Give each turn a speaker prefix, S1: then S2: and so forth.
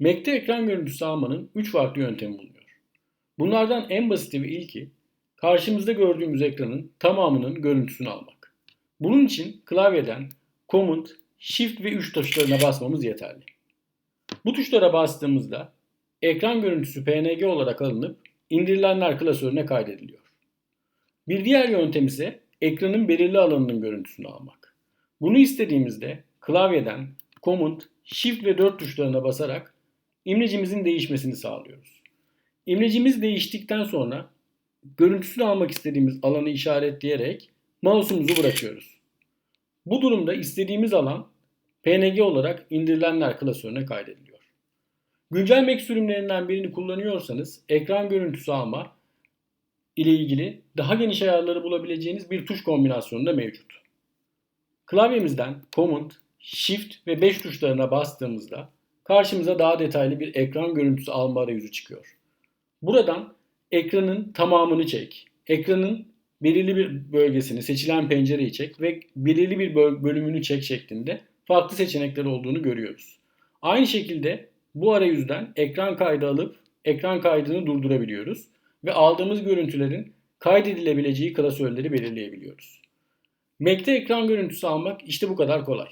S1: Mac'te ekran görüntüsü almanın 3 farklı yöntemi bulunuyor. Bunlardan en basiti ve ilki karşımızda gördüğümüz ekranın tamamının görüntüsünü almak. Bunun için klavyeden Command, Shift ve 3 tuşlarına basmamız yeterli. Bu tuşlara bastığımızda ekran görüntüsü PNG olarak alınıp indirilenler klasörüne kaydediliyor. Bir diğer yöntem ise ekranın belirli alanının görüntüsünü almak. Bunu istediğimizde klavyeden Command, Shift ve 4 tuşlarına basarak imlecimizin değişmesini sağlıyoruz. İmlecimiz değiştikten sonra görüntüsünü almak istediğimiz alanı işaretleyerek mouse'umuzu bırakıyoruz. Bu durumda istediğimiz alan PNG olarak indirilenler klasörüne kaydediliyor. Güncel Mac sürümlerinden birini kullanıyorsanız ekran görüntüsü alma ile ilgili daha geniş ayarları bulabileceğiniz bir tuş kombinasyonu da mevcut. Klavyemizden Command, Shift ve 5 tuşlarına bastığımızda karşımıza daha detaylı bir ekran görüntüsü alma arayüzü çıkıyor. Buradan ekranın tamamını çek, ekranın belirli bir bölgesini, seçilen pencereyi çek ve belirli bir bölümünü çek şeklinde farklı seçenekler olduğunu görüyoruz. Aynı şekilde bu arayüzden ekran kaydı alıp ekran kaydını durdurabiliyoruz ve aldığımız görüntülerin kaydedilebileceği klasörleri belirleyebiliyoruz. Mac'te ekran görüntüsü almak işte bu kadar kolay.